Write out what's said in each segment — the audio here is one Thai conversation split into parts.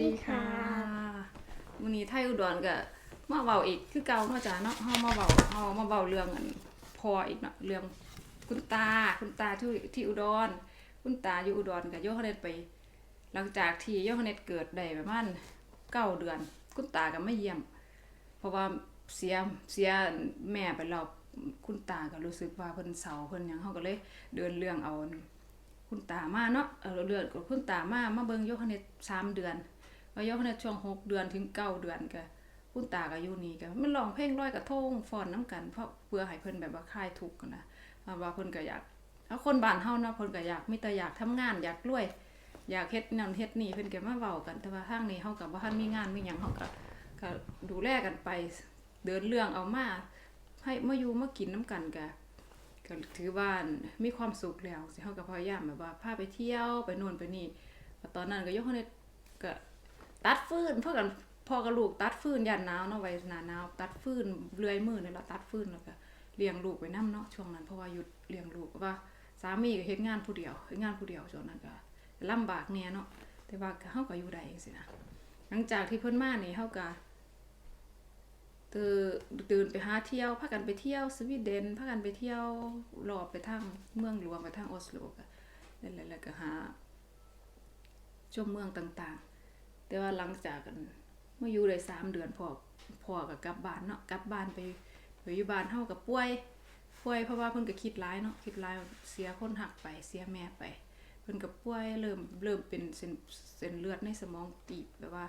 ดีค่ะ วันนี้ไทยอุดรก็มาเว้าอีกคือเก่าเนาะจ้ะเนาะเฮามาเว้าเฮามาเว้าเรื่องอันพออีกเนาะเรื่องคุณตาคุณตาที่ที่อุดร คุณตาอยู่อุดรก็โยเขาเน็ตไป หลังจากที่โยเขาเน็ตเกิดได้ประมาณเก้าเดือน คุณตาก็ไม่เยี่ยม เพราะว่าเสียเสียแม่ไปแล้วคุณตาก็รู้สึกว่าเพิ่นเศร้าเพิ่นยังเฮาก็เลยเดินเรื่องเอาคุณตามาเนาะเออเลือดกับคุณตามามาเบิ่งโยคะเนตสามเดือน ว่าโยคะเนช่วงหกเดือนถึงเก้าเดือนก็คุณตาก็อยู่นี่ก็มันร้องเพลงร้อยกระทงฟ้อนน้ำกัน เพราะเพื่อให้เพิ่นแบบว่าคลายทุกข์นะว่าว่าเพิ่นก็อยากเอาคนบ้านเฮาเนาะเพิ่นก็อยากมีแต่อยากทำงานอยากรวย อยากเฮ็ดนั่นเฮ็ดนี่เพิ่นก็มาเว้ากัน แต่ว่าทางนี้เฮาก็บ่ทันมีงานมีหยังเฮาก็ก็ดูแลกันไปเดินเรื่องเอามาให้มาอยู่มากินน้ำกันก็ก็ถือว่ามีความสุขแล้วสิเฮาก็พยายามแบบว่าพาไปเที่ยวไปโน่นไปนี่ตอนนั้นก็ยกเฮาเนี่ยก็ ตัดฟืนเพื่อกันพ่อกับลูกตัดฟืนยามหนาวเนาะไว้หนาหนาวตัดฟืนเลื่อยมือเนี่ล่ะตัดฟืนแล้วก็เลี้ยงลูกไว้นํเนาะช่วงนั้นเพราะว่าหยุดเลี้ยงลูกว่าสามีก็เฮ็ดงานผู้เดียวเฮ็ดงานผู้เดียวช่วงนั้นก็ลำบากแน่เนาะแต่ว่าเฮาก็อยู่ได้จังซี่นะหลังจากที่เพิ่นมานี่เฮาก็ตื่นตื่นไปหาเที่ยวพากันไปเที่ยวสวีเดนพากันไปเที่ยวรอบไปทางเมืองหลวงไปทางออสโลก็นั่นแหละแล้วก็หาชมเมืองต่างๆ แต่ว่าหลังจากกันเมื่ออยู่ได้สามเดือนพอพอก็กลับบ้านเนาะกลับบ้านไปไปอยู่บ้านเฮากับป่วยป่วยเพราะว่าเพิ่นก็คิดร้ายเนาะคิดร้ายเสียคนหักไปเสียแม่ไป เพิ่นก็ป่วยเริ่มเริ่มเป็นเส้นเส้นเลือดในสมองตีบแบบว่า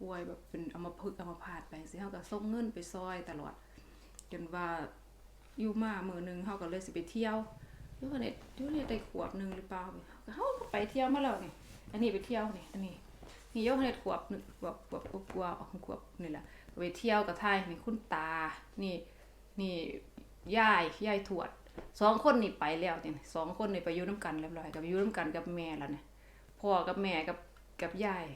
ป่วยแบบเป็นอัมพฤกษ์อัมพาตไปสิเฮาก็ส่งเงินไปซอยตลอดจนว่าอยู่มามือหนึงเฮาก็เลยสิไปเที่ยวอยู่เนี่ยอยู่เนี่ยได้ขวบหนึงหรือเปล่าเฮาก็ไปเที่ยวมาแล้วนี่อันนี้ไปเที่ยวนี่อันนี้ นี่ยกเนี่ยขวบขวบขวบกลัวาๆขวบนี่แหละไปเที่ยวกับทายนี่คุณตา นี่นี่ยายยายทวดสองคนนี่ไปแล้วนี่สองคนนี่ไปอยู่น้ำกันเรียบร้อยกับอยู่น้ำกันกับแม่แล้วเนี่ยพ่อกับแม่กับกับยาย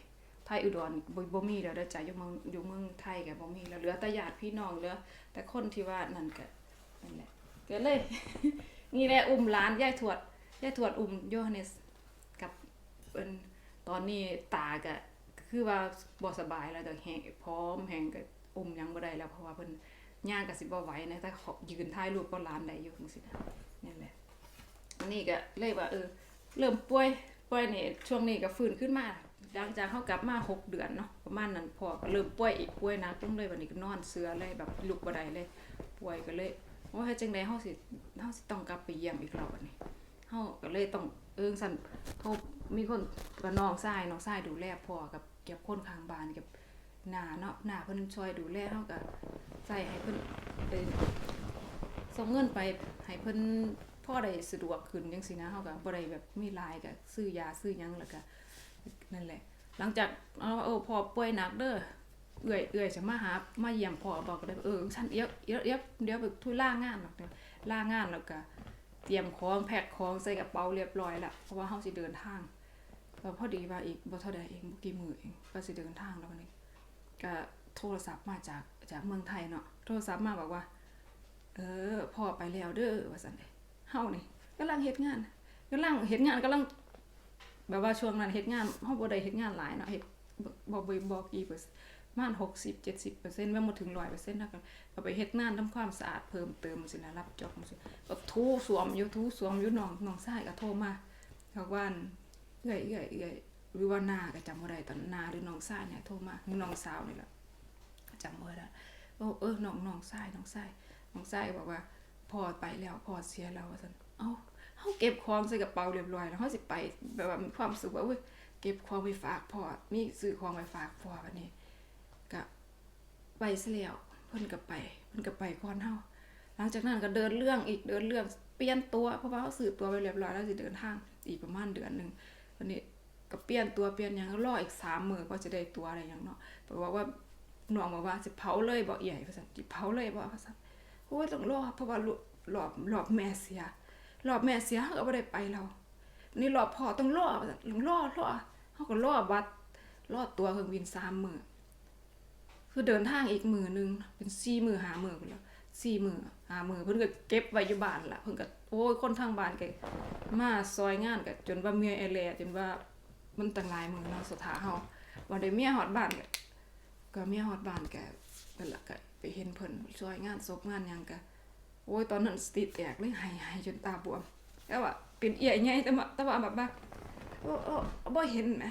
ไทยอุดรบ่บ่มีแล้วเด้จ้ะอยู่เมืองอยู่เมืองไทยก็บ่มีแล้วเหลือแต่ญาติพี่น้องเหลือแต่คนที่ว่านั่นก็นั่นแหละก็เลย นี่แหละอุ้มหลานยายทวดยายทวดอุ้มโยฮันเนสกับเอิ้นตอนนี้ตาก็ คือว่าบ่สบายแล้วแต่แฮงพร้อมแฮงก็อุ้มยังบ่ได้แล้วเพราะว่าเพิ่นย่างก็สิบ่ไหวนะแต่ขยืนถ่ายรูปกับหลานได้อยู่จังซี่นะนั่นแหละอันนี้ก็เลยว่าเออเริ่มป่วยป่วยนี่ช่วงนี้ก็ฟื้นขึ้นมาหลังจากเขากลับมาหกเดือนเนาะประมาณนั้นพอก็เริ่มป่วยอีกป่วยหนักลงเลยวันนี้ก็นอนเสือเลยแบบลุกบ่ได้เลยป่วยก็เลยว่าจังได๋เฮาสิเฮาสิต้องกลับไปเยี่ยมอีกรอบบัดนี้ เฮาก็เลยต้องเอิ้งสั่นโทรมีคนกับน้องชายน้องชายดูแลพ่อกับเก็บคนข้างบ้านกับหน้าเนาะหน้าเพิ่นช่วยดูแลเฮาก็ใส่ให้เพิ่นเป็นส่งเงินไปให้เพิ่นพ่อได้สะดวกขึ้นจังซี่นะเฮาก็บ่ได้แบบมีหลายก็ซื้อยาซื้อหยังแล้วก็นั่นแหละ หลังจากเอาเออพ่อป่วยหนักเด้อเอื้อยเอื้อยจะมาหามาเยี่ยมพ่อบอกก็ได้เออฉันเดี๋ยวเดี๋ยเดี๋ยวไปทุยล่างานหรอกล่างานแล้วก็ เตรียมของแพ็คของใส่กระเป๋าเรียบร้อยแล้วเพราะว่าเฮาสิเดินทางก็พอดีว่าอีกบ่เท่าใดเองบ่กี่มื้อเองก็สิเดินทางแล้วนี้ก็โทรศัพท์มาจากจากเมืองไทยเนาะโทรศัพท์มาบอกว่า เออพ่อไปแล้วเด้อว่าซั่นเด้เฮานี่กำลังเฮ็ดงานกำลังเฮ็ดงานกำลังแบบว่าช่วงนั้นเฮ็ดงานเฮาบ่ได้เฮ็ดงานหลายเนาะเฮ็ดบ่บ่บ่กี่เปอร์ มาณหกสิบเซ็นต์ประมาณ60 70%แม่นบ่ถึง100%นะก็ก็ไปเฮ็ดงานทำความสะอาดเพิ่มเติมจังซี่นะรับจ็อบจังซี่ก็ทูสวมอยู่ทูสวมอยู่น้องน้องชายก็โทรมาบอกว่าเอื้อยเอื้อยเอื้อยหรือว่านาก็จำบ่ได้ตอนนาหรือน้องชายเนี่ยโทรมาหรือน้องสาวนี่แหละจำบ่ได้โอ้เออน้องน้องชายน้องชายน้องชายบอกว่าพอไปแล้วพอเสียแล้วว่าซั่นเอ้าเขาเก็บของใส่กระเป๋าเรียบร้อยแล้วเขาสิไปแบบว่ามีความสุขว่าเว้ยเก็บของไปฝากพอมีซื้อของไปฝากพอวันนี้ ไปซะแล้วเพิ่นก็ไปเพิ่นก็ไปก่อนเฮาหลังจากนั้นก็เดินเรื่องอีกเดินเรื่องเปลี่ยนตัวเพราะว่าเขาสืบตัวไปเรียบร้อยแล้วสิเดินทางอีกประมาณเดือนหนึงวันนี้ก็เปลี่ยนตัวเปลี่ยนหยังรออีกสามมื้อก็จะได้ตัวอะไรหยังเนาะบอกว่าน้องบอกว่าสิเผาเลยบ่ใหญ่ว่าซั่นสิเผาเลยบ่ว่าซั่นโอ้ยต้องรอเพราะว่าหลอบหลอบแม่เสียรอบแม่เสียเขาก็บ่ได้ไปแล้วนี่รอบพ่อต้องรอรอรอเขาก็รอบัตรรอตัวเครื่องบินสามมือ คือเดินทางอีกมือหนึงเป็นสี่มือหามือพุ่นแล้วสี่มือหามือเพิ่นก็เก็บไว้อยู่บ้านละเพิ่นก็โอ้ยคนทางบ้านก็มาซอยงานก็จนว่าเมียแอแลจนว่ามันตั้งหลายมือเนาะสุดท้ายเฮาวันได้เมียฮอดบ้านก็ก็เมียฮอดบ้านแกนั่นล่ะก็ไปเห็นเพิ่นช่วยงานศพงานหยังก็โอ้ยตอนนั้นสติแตกเลยหายหายจนตาบวมแต่ว่าเป็นเอียใหญ่แต่ว่าแต่ว่าแบบว่าโอ้โอ้บ่เห็นแหม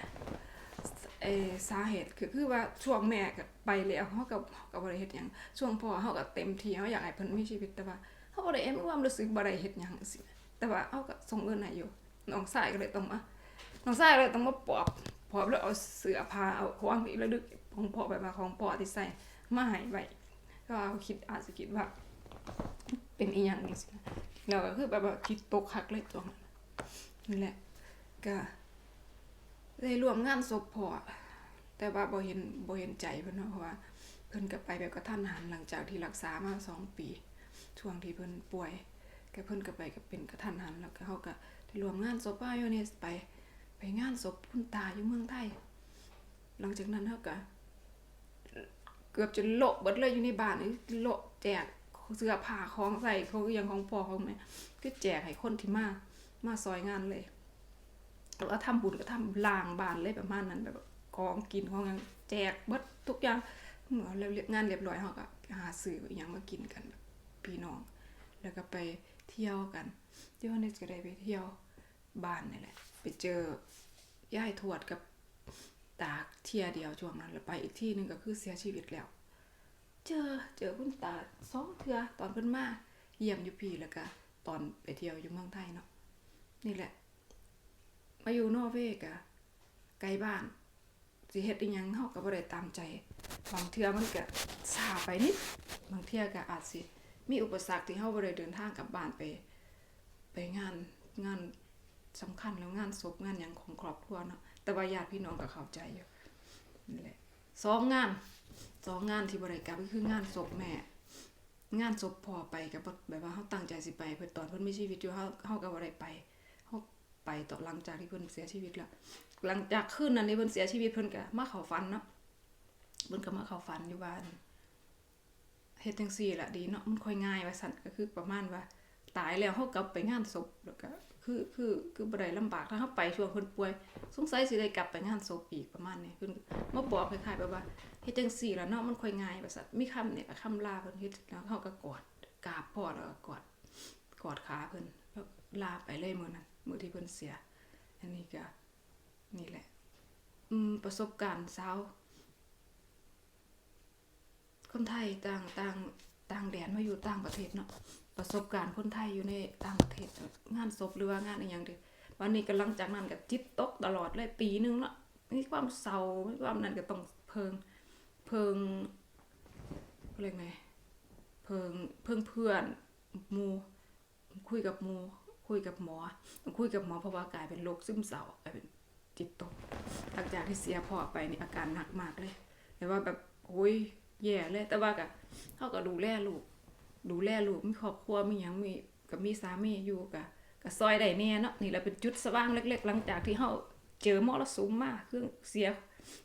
เออสาเหตุคือคือว่าช่วงแม่ก็ไปแล้วเฮาก็เฮาก็บ่ได้เฮ็ดหยังช่วงพ่อเฮาก็เต็มที่เฮาอยากให้เพิ่นมีชีวิตแต่ว่าเฮาบ่ได้เอ็มความรู้สึกบ่ได้เฮ็ดหยังจังซี่แต่ว่าเฮาก็ส่งเงินให้อยู่น้องชายก็เลยต้องมาน้องชายก็เลยต้องมาปอบปอบแล้วเอาเสื้อผ้าเอาของที่ระลึกของพ่อไปมาของพ่อที่ใส่มาให้ไว้ก็เอาคิดอาจจะคิดว่า เป็นอีหยังนี่สินะแล้วก็คือแบบว่าคิดตกหักเลยตรงนั้นนั่นแหละก็ ได้ร่วมงานศพพ่อแต่ว่าบ่เห็นบ่เห็นใจเพิ่นเนาะเพราะว่าเพิ่นก็ไปแบบกระทันหันหลังจากที่รักษามาสองปี ช่วงที่เพิ่นป่วยก็เพิ่นก็ไปก็เป็นกระทันหันแล้วก็เฮาก็ได้ร่วมงานศพป้าโยเนสไป ไปงานศพคุณตาอยู่เมืองไทย หลังจากนั้นเฮาก็เกือบจะโละเบิดเลยอยู่ในบ้านนี่โละแจกเสื้อผ้าของใส่ของอหยังของพ่อของแม่ก็แจกให้คนที่มามาซอยงานเลย แล้วก็ทำบุญก็ทำลางบ้านเลยประมาณนั้นแบบของกินของยังแจกเบิดทุกอย่างเหมื่อเรียบงานเรียบร้อยเฮาก็หาซื้ออหยังมากินกันแบบพี่น้อง แล้วก็ไปเที่ยวกันเที่ยวนี่ก็ได้ไปเที่ยวบ้านนี่แหละ ไปเจอย่ายทวดกับตาเที่ยเดียวช่วงนั้นแล้วไปอีกที่หนึ่งก็คือเสียชีวิตแล้ว เจอเจอคุณตาสองเทื่อตอนเพิ่นมาเยี่ยมอยู่พี่แล้วก็ตอนไปเที่ยวอยู่เมืองไทยเนาะนี่แหละ มาอยู่นอร์เวย์กะไกลบ้านสิเฮ็ดอีหยังเฮาก็บ่ได้ตามใจ บางเทื่อมันก็ช้าไปนิด บางเทื่อก็อาจสิมีอุปสรรคที่เฮาบ่ได้เดินทางกลับบ้านไป ไปงานงานสำคัญแล้วงานศพงานหยังของครอบครัวเนาะ แต่ว่าญาติพี่น้องก็เข้าใจอยู่นั่นแหละสองงานสองงานที่บ่ได้กลับก็คืองานศพแม่ งานศพพ่อไปก็บ่แบบว่าเฮาตั้งใจสิไปเพิ่นตอนเพิ่นมีชีวิตอยู่เฮาเฮาก็บ่ได้ไป ไปต่อหลังจากที่เพิ่นเสียชีวิตแล้วหลังจากคืนนั้นที่เพิ่นเสียชีวิตเพิ่นก็มาเข้าฝันเนาะเพิ่นก็มาเข้าฝันอยู่ว่าเฮ็ดจังซี่ล่ะดีเนาะมันค่อยง่ายว่าซั่นก็คือประมาณว่าตายแล้วเฮากลับไปงานศพแล้วก็คือคือคือบ่ได้ลำบากถ้าเฮาไปช่วงเพิ่นป่วย สงสัยสิได้กลับไปงานศพอีกประมาณนี้เพิ่นมาบอกคล้ายๆแบบว่าเฮ็ดจังซี่ล่ะเนาะมันค่อยง่ายว่าซั่นมีคำเนี่ยก็คำลาเพิ่นเฮ็ดแล้วเฮาก็กอดกราบพ่อแล้วก็กอดกอดขาเพิ่นแล้วลาไปเลยมื้อนั้น มือที่เพิ่นเสีย อันนี้ก็นี่แหละ อืมประสบการณ์สาวคนไทยต่างต่างต่างแดนมาอยู่ต่างประเทศเนาะประสบการณ์คนไทยอยู่ในต่างประเทศงานศพหรือว่างานอะไรอย่างเดียววันนี้ก็หลังจากนั้นก็จิตตกตลอดเลยปีหนึงเนาะมีความเศร้ามีความนั้นก็ต้องเพิง เพิงเรียกไงเพิงเพิงเพื่อนมูคุยกับมู คุยกับหมอต้องคุยกับหมอเพราะว่ากลายเป็นโรคซึมเศร้ากลายเป็นจิตตกหลังจากที่เสียพ่อไปนี่อาการหนักมากเลย แต่ว่าแบบโอ้ยแย่เลย แต่ว่าก็เขาก็ดูแลลูก ดูแลลูกมีครอบครัวมีหยังมีกับมีสามีอยู่กับกับซอยได้แน่เนาะนี่แหละเป็นจุดสว่างเล็ก ๆ หลังจากที่เฮาเจอมรสุมมาคือเสีย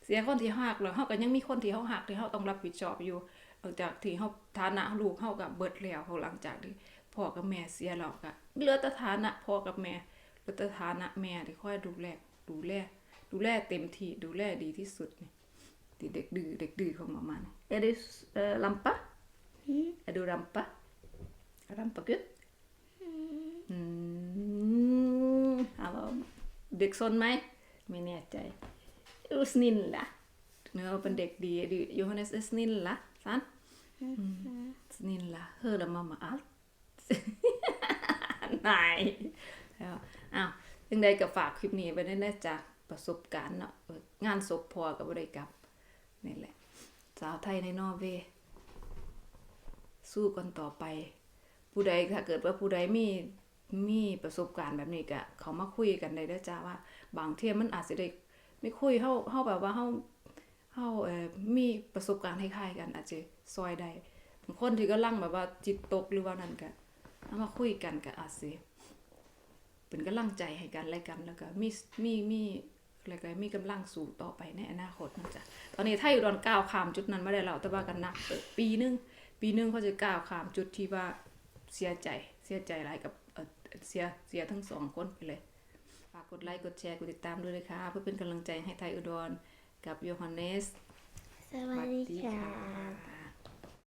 เสียคนที่หักแล้วเฮาก็ยังมีคนที่เฮาหักที่เฮาต้องรับผิดชอบอยู่ หลังจากที่เฮาฐานะลูกเฮาก็เบิดแล้วเฮาหลังจากที่ พ่อกับแม่เสียแล้วก็เหลือแต่ฐานะพ่อกับแม่เหลือแต่ฐานะแม่ที่คอยดูแลดูแลดูแลเต็มที่ดูแลดีที่สุดนี่ที่เด็กดื้อเด็กดื้อของมามัน Är det uh, lampa? Är du rampa? Rampa good? Mm. Han var เด็กซนไหมไม่แน่ใจอูสนินละเนื้อเป็นเด็กดีดูโยฮันเนสสนินละสันสนินละ hörde mamma allt nej แล้วอ้าวยังไงก็ฝากคลิปนี้ไว้ด้วยนะจ๊ะประสบการณ์เนาะงานศพพอกับบริกับนี่แหละ สาวไทยในนอร์เวย์สู้กันต่อไป ผู้ใดถ้าเกิดว่าผู้ใดมีมีประสบการณ์แบบนี้ก็เขามาคุยกันได้ด้อจ้าว่า บางเที่ยมันอาจสิได้ไม่คุยเฮาเฮาแบบว่าเฮาเฮาเอ่อมีประสบการณ์คล้ายๆกันอาจจะซอยได้บางคนที่กำลังแบบว่าจิตตกหรือว่านั่นก็ เอามาคุยกันก็อาจสิเป็นกำลังใจให้กันและกันแล้วก็มีมีมีอะไรก็มีกำลังสู่ต่อไปในอนาคตนะจ๊ะตอนนี้ไทยอุดรก้าวข้ามจุดนั้นไมาได้แล้วแต่ว่ากันนักปีหนึงปีหนึงเขาจะก้าวข้ามจุดที่ว่าเสียใจเสียใจหลายกับเสียเสียทั้งสองคนไปเลยฝากกดไลค์กดแชร์กดติดตามด้วยนะคะเพื่อเป็นกำลังใจให้ไทยอุดรกับโยฮันเนสสวัสดีค่ะ